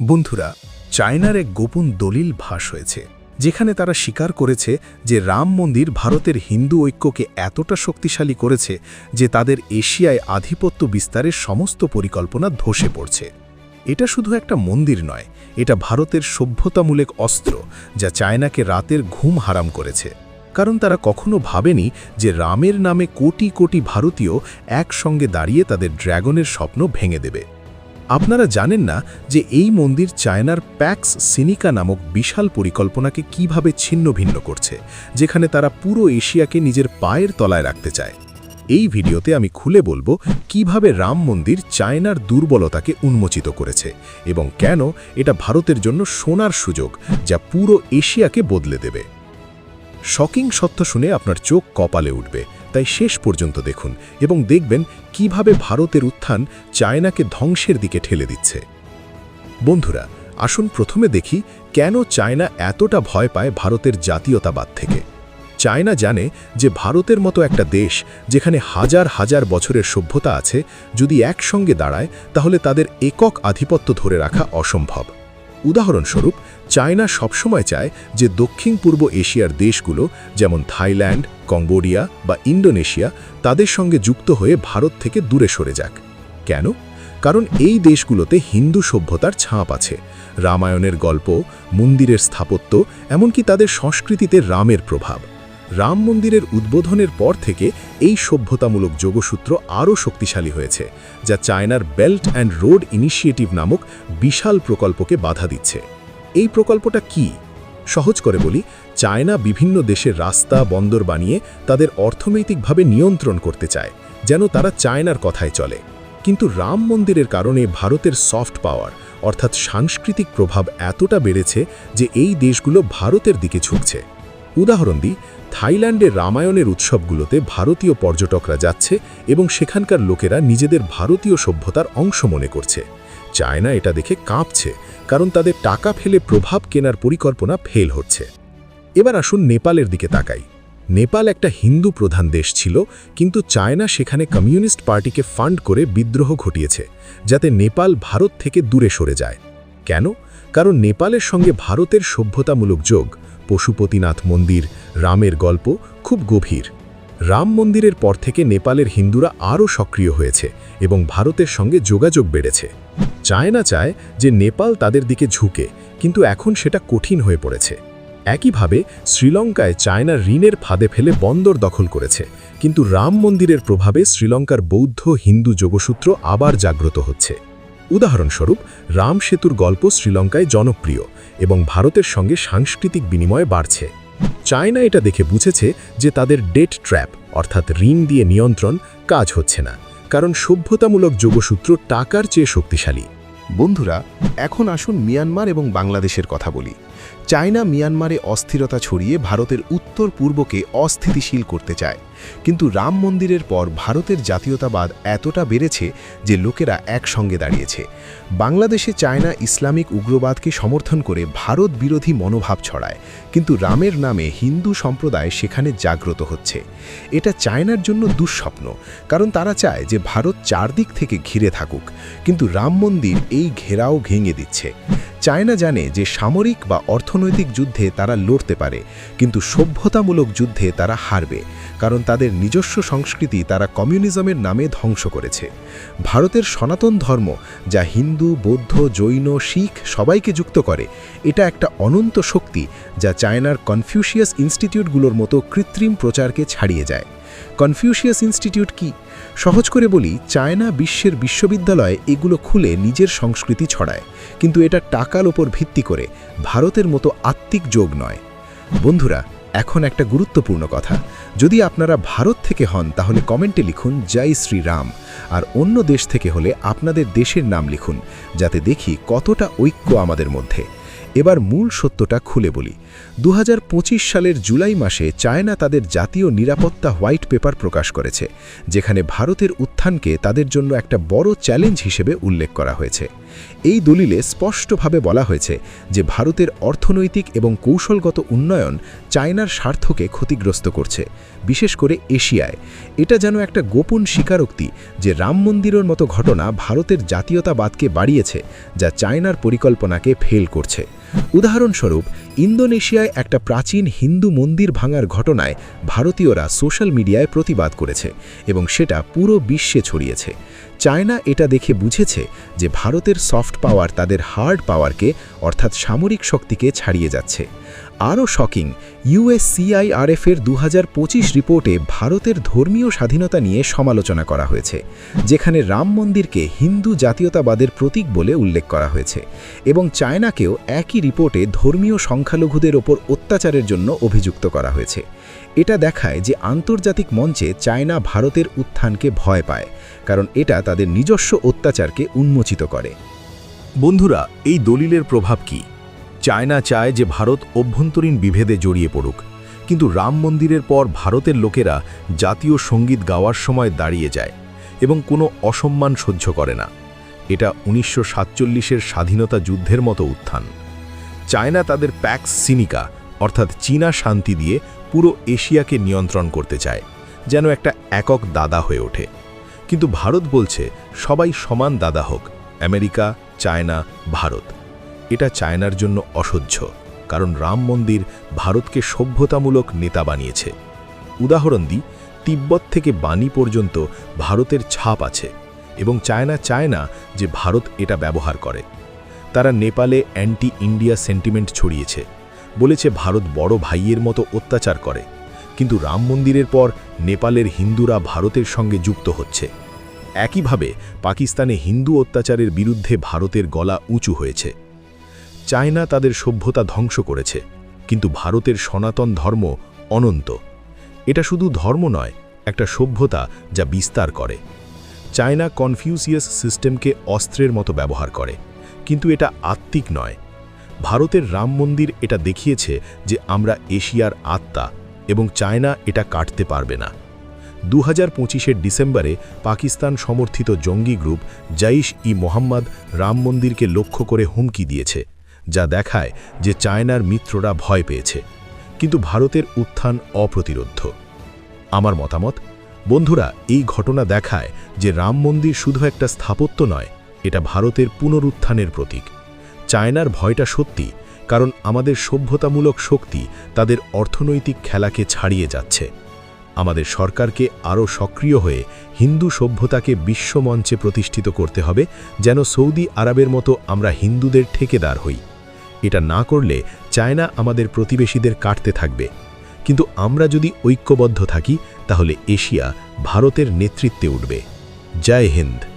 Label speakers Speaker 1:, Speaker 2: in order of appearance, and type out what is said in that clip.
Speaker 1: বন্ধুরা, চায়নার এক গোপন দলিল ভাস হয়েছে, যেখানে তারা স্বীকার করেছে যে রাম মন্দির ভারতের হিন্দু ঐক্যকে এতটা শক্তিশালী করেছে যে তাদের এশিয়ায় আধিপত্য বিস্তারের সমস্ত পরিকল্পনা ধসে পড়ছে। এটা শুধু একটা মন্দির নয়, এটা ভারতের সভ্যতামূলক অস্ত্র যা চায়নাকে রাতের ঘুম হারাম করেছে। কারণ তারা কখনো ভাবেনি যে রামের নামে কোটি কোটি ভারতীয় একসঙ্গে দাঁড়িয়ে তাদের ড্র্যাগনের স্বপ্ন ভেঙে দেবে। আপনারা জানেন না যে এই মন্দির চায়নার প্যাক্স সিনিকা নামক বিশাল পরিকল্পনাকে কীভাবে ছিন্ন ভিন্ন করছে, যেখানে তারা পুরো এশিয়াকে নিজের পায়ের তলায় রাখতে চায়। এই ভিডিওতে আমি খুলে বলব কীভাবে রাম মন্দির চায়নার দুর্বলতাকে উন্মোচিত করেছে এবং কেন এটা ভারতের জন্য সোনার সুযোগ যা পুরো এশিয়াকে বদলে দেবে। শকিং সত্য শুনে আপনার চোখ কপালে উঠবে তাই শেষ পর্যন্ত দেখুন এবং দেখবেন কীভাবে ভারতের উত্থান চায়নাকে ধ্বংসের দিকে ঠেলে দিচ্ছে। বন্ধুরা, আসুন প্রথমে দেখি কেন চায়না এতটা ভয় পায় ভারতের জাতীয়তাবাদ থেকে। চায়না জানে যে ভারতের মতো একটা দেশ যেখানে হাজার হাজার বছরের সভ্যতা আছে, যদি একসঙ্গে দাঁড়ায় তাহলে তাদের একক আধিপত্য ধরে রাখা অসম্ভব। উদাহরণস্বরূপ, চায়না সবসময় চায় যে দক্ষিণ পূর্ব এশিয়ার দেশগুলো, যেমন থাইল্যান্ড, কম্বোডিয়া বা ইন্দোনেশিয়া, তাদের সঙ্গে যুক্ত হয়ে ভারত থেকে দূরে সরে যাক। কেন? কারণ এই দেশগুলোতে হিন্দু সভ্যতার ছাঁপ আছে। রামায়ণের গল্প, মন্দিরের স্থাপত্য, এমনকি তাদের সংস্কৃতিতে রামের প্রভাব। রাম মন্দিরের উদ্বোধনের পর থেকে এই সভ্যতামূলক যোগসূত্র আরও শক্তিশালী হয়েছে, যা চায়নার বেল্ট অ্যান্ড রোড ইনিশিয়েটিভ নামক বিশাল প্রকল্পকে বাধা দিচ্ছে। এই প্রকল্পটা কি? সহজ করে বলি, চায়না বিভিন্ন দেশের রাস্তা, বন্দর বানিয়ে তাদের অর্থনৈতিকভাবে নিয়ন্ত্রণ করতে চায়, যেন তারা চায়নার কথায় চলে। কিন্তু রাম মন্দিরের কারণে ভারতের সফট পাওয়ার, অর্থাৎ সাংস্কৃতিক প্রভাব এতটা বেড়েছে যে এই দেশগুলো ভারতের দিকে ঝুঁকছে। উদাহরণ দিই থাইল্যান্ডের রামায়ণের উৎসবগুলোতে ভারতীয় পর্যটকরা যাচ্ছে এবং সেখানকার লোকেরা নিজেদের ভারতীয় সভ্যতার অংশ মনে করছে। চায়না এটা দেখে কাঁপছে, কারণ তাদের টাকা ফেলে প্রভাব কেনার পরিকল্পনা ফেল হচ্ছে। এবার আসুন নেপালের দিকে তাকাই। নেপাল একটা হিন্দু প্রধান দেশ ছিল, কিন্তু চায়না সেখানে কমিউনিস্ট পার্টিকে ফান্ড করে বিদ্রোহ ঘটিয়েছে, যাতে নেপাল ভারত থেকে দূরে সরে যায়। কেন? কারণ নেপালের সঙ্গে ভারতের সভ্যতামূলক যোগ, পশুপতিনাথ মন্দির রামের গল্প খুব গভীর। রাম মন্দিরের পর থেকে নেপালের হিন্দুরা আরও সক্রিয় হয়েছে এবং ভারতের সঙ্গে যোগাযোগ বেড়েছে। চায় না চায় যে নেপাল তাদের দিকে ঝুঁকে, কিন্তু এখন সেটা কঠিন হয়ে পড়েছে। একইভাবে শ্রীলঙ্কায় চায়না ঋণের ফাঁদে ফেলে বন্দর দখল করেছে, কিন্তু রাম মন্দিরের প্রভাবে শ্রীলঙ্কার বৌদ্ধ হিন্দু যোগসূত্র আবার জাগ্রত হচ্ছে। উদাহরণস্বরূপ, রাম সেতুর গল্প শ্রীলঙ্কায় জনপ্রিয় এবং ভারতের সঙ্গে সাংস্কৃতিক বিনিময় বাড়ছে। চায়না এটা দেখে বুঝেছে যে তাদের ডেট ট্র্যাপ, অর্থাৎ ঋণ দিয়ে নিয়ন্ত্রণ, কাজ হচ্ছে না। কারণ সভ্যতামূলক যোগসূত্র টাকার চেয়ে শক্তিশালী।
Speaker 2: বন্ধুরা, এখন আসুন মিয়ানমার এবং বাংলাদেশের কথা বলি। চায়না মিয়ানমারে অস্থিরতা ছড়িয়ে ভারতের উত্তর পূর্বকে অস্থিতিশীল করতে চায়। কিন্তু রাম মন্দিরের পর ভারতের জাতীয়তাবাদ এতটা বেড়েছে যে লোকেরা একসঙ্গে দাঁড়িয়েছে। বাংলাদেশে চায়না ইসলামিক উগ্রবাদকে সমর্থন করে ভারত বিরোধী মনোভাব ছড়ায়, কিন্তু রামের নামে হিন্দু সম্প্রদায় সেখানে জাগ্রত হচ্ছে। এটা চায়নার জন্য দুঃস্বপ্ন, কারণ তারা চায় যে ভারত চারদিক থেকে ঘিরে থাকুক, কিন্তু রাম মন্দির এই ঘেরাও ভেঙে দিচ্ছে। চায়না জানে যে সামরিক বা অর্থনৈতিক যুদ্ধে তারা লড়তে পারে, কিন্তু সভ্যতামূলক যুদ্ধে তারা হারবে, কারণ তাদের নিজস্ব সংস্কৃতি তারা কমিউনিজমের নামে ধ্বংস করেছে। ভারতের সনাতন ধর্ম, যা হিন্দু, বৌদ্ধ, জৈন, শিখ সবাইকে যুক্ত করে, এটা একটা অনন্ত শক্তি যা চায়নার কনফিউশিয়াস ইনস্টিটিউটগুলোর মতো কৃত্রিম প্রচারকে ছাড়িয়ে যায়। কনফিউশিয়াস ইনস্টিটিউট কি? সহজ করে বলি, চায়না বিশ্বের বিশ্ববিদ্যালয়ে এগুলো খুলে নিজের সংস্কৃতি ছড়ায়। কিন্তু এটা টাকার ওপর ভিত্তি করে ভারতের মতো আত্মিক যোগ নয়। বন্ধুরা, এখন একটা গুরুত্বপূর্ণ কথা। যদি আপনারা ভারত থেকে হন, তাহলে কমেন্টে লিখুন, জয় শ্রীরাম। আর অন্য দেশ থেকে হলে আপনাদের দেশের নাম লিখুন, যাতে দেখি কতটা ঐক্য আমাদের মধ্যে। এবার মূল সত্যটা খুলে বলি। দু হাজার পঁচিশ সালের জুলাই মাসে চায়না তাদের জাতীয় নিরাপত্তা হোয়াইট পেপার প্রকাশ করেছে, যেখানে ভারতের উত্থানকে তাদের জন্য একটা বড় চ্যালেঞ্জ হিসেবে উল্লেখ করা হয়েছে। এই দলিলে স্পষ্টভাবে বলা হয়েছে যে ভারতের অর্থনৈতিক এবং কৌশলগত উন্নয়ন চায়নার স্বার্থকে ক্ষতিগ্রস্ত করছে, বিশেষ করে এশিয়ায়। এটা যেন একটা গোপন স্বীকারোক্তি যে রাম মন্দিরের মতো ঘটনা ভারতের জাতীয়তাবাদকে বাড়িয়েছে, যা চায়নার পরিকল্পনাকে ফেল করছে। উদাহরণস্বরূপ, ইন্দোনেশিয়ায় একটা প্রাচীন হিন্দু মন্দির ভাঙার ঘটনায় ভারতীয়রা সোশ্যাল মিডিয়ায় প্রতিবাদ করেছে এবং সেটা পুরো বিশ্বে ছড়িয়েছে। চায়না এটা দেখে বুঝেছে যে ভারতের সফট পাওয়ার তাদের হার্ড পাওয়ারকে, অর্থাৎ সামরিক শক্তিকে ছাড়িয়ে যাচ্ছে। আরও শকিং ইউএসসিআইআরএফ এর দু হাজার পঁচিশ রিপোর্টে ভারতের ধর্মীয় স্বাধীনতা নিয়ে সমালোচনা করা হয়েছে, যেখানে রাম মন্দিরকে হিন্দু জাতীয়তাবাদের প্রতীক বলে উল্লেখ করা হয়েছে এবং চায়নাকেও একই রিপোর্টে ধর্মীয় সংখ্যালঘুদের ওপর অত্যাচারের জন্য অভিযুক্ত করা হয়েছে। এটা দেখায় যে আন্তর্জাতিক মঞ্চে চায়না ভারতের উত্থানকে ভয় পায়, কারণ এটা তাদের নিজস্ব অত্যাচারকে উন্মোচিত করে।
Speaker 1: বন্ধুরা, এই দলিলের প্রভাব কি? চায়না চায় যে ভারত অভ্যন্তরীণ বিভেদে জড়িয়ে পড়ুক। কিন্তু রাম মন্দিরের পর ভারতের লোকেরা জাতীয় সংগীত গাওয়ার সময় দাঁড়িয়ে যায় এবং কোনো অসম্মান সহ্য করে না। এটা উনিশশো সাতচল্লিশের স্বাধীনতা যুদ্ধের মতো উত্থান। চায়না তাদের প্যাক্স সিনিকা, অর্থাৎ চীনা শান্তি দিয়ে পুরো এশিয়াকে নিয়ন্ত্রণ করতে চায়, যেন একটা একক দাদা হয়ে ওঠে। কিন্তু ভারত বলছে, সবাই সমান দাদা হোক, আমেরিকা, চায়না, ভারত। এটা চায়নার জন্য অসহ্য, কারণ রাম মন্দির ভারতকে সভ্যতামূলক নেতা বানিয়েছে। উদাহরণ দিই তিব্বত থেকে বাণী পর্যন্ত ভারতের ছাপ আছে এবং চায়না চায় না যে ভারত এটা ব্যবহার করে। তারা নেপালে অ্যান্টি ইন্ডিয়া সেন্টিমেন্ট ছড়িয়েছে, বলেছে ভারত বড় ভাইয়ের মতো অত্যাচার করে, কিন্তু রাম মন্দিরের পর নেপালের হিন্দুরা ভারতের সঙ্গে যুক্ত হচ্ছে। একইভাবে পাকিস্তানে হিন্দু অত্যাচারের বিরুদ্ধে ভারতের গলা উঁচু হয়েছে। চায়না তাদের সভ্যতা ধ্বংস করেছে, কিন্তু ভারতের সনাতন ধর্ম অনন্ত। এটা শুধু ধর্ম নয়, একটা সভ্যতা যা বিস্তার করে। চায়না কনফিউসিয়াস সিস্টেমকে অস্ত্রের মতো ব্যবহার করে, কিন্তু এটা আত্মিক নয়। ভারতের রাম মন্দির এটা দেখিয়েছে যে আমরা এশিয়ার আত্মা এবং চায়না এটা কাটতে পারবে না। দু হাজার পঁচিশের ডিসেম্বরে পাকিস্তান সমর্থিত জঙ্গি গ্রুপ জাইশ ই মোহাম্মদ রাম মন্দিরকে লক্ষ্য করে হুমকি দিয়েছে। যা দেখায় যে চায়নার মিত্ররা ভয় পেয়েছে। কিন্তু ভারতের উত্থান অপ্রতিরোধ্য। আমার মতামত, বন্ধুরা, এই ঘটনা দেখায় যে রাম মন্দির শুধু একটা স্থাপত্য নয়, এটা ভারতের পুনরুত্থানের প্রতীক। চায়নার ভয়টা সত্যি, কারণ আমাদের সভ্যতামূলক শক্তি তাদের অর্থনৈতিক খেলাকে ছাড়িয়ে যাচ্ছে। আমাদের সরকারকে আরও সক্রিয় হয়ে হিন্দু সভ্যতাকে বিশ্বমঞ্চে প্রতিষ্ঠিত করতে হবে, যেন সৌদি আরবের মতো আমরা হিন্দুদের ঠেকেদার হই। এটা না করলে চায়না আমাদের প্রতিবেশীদের কাটতে থাকবে। কিন্তু আমরা যদি ঐক্যবদ্ধ থাকি, তাহলে এশিয়া ভারতের নেতৃত্বে উঠবে। জয় হিন্দ।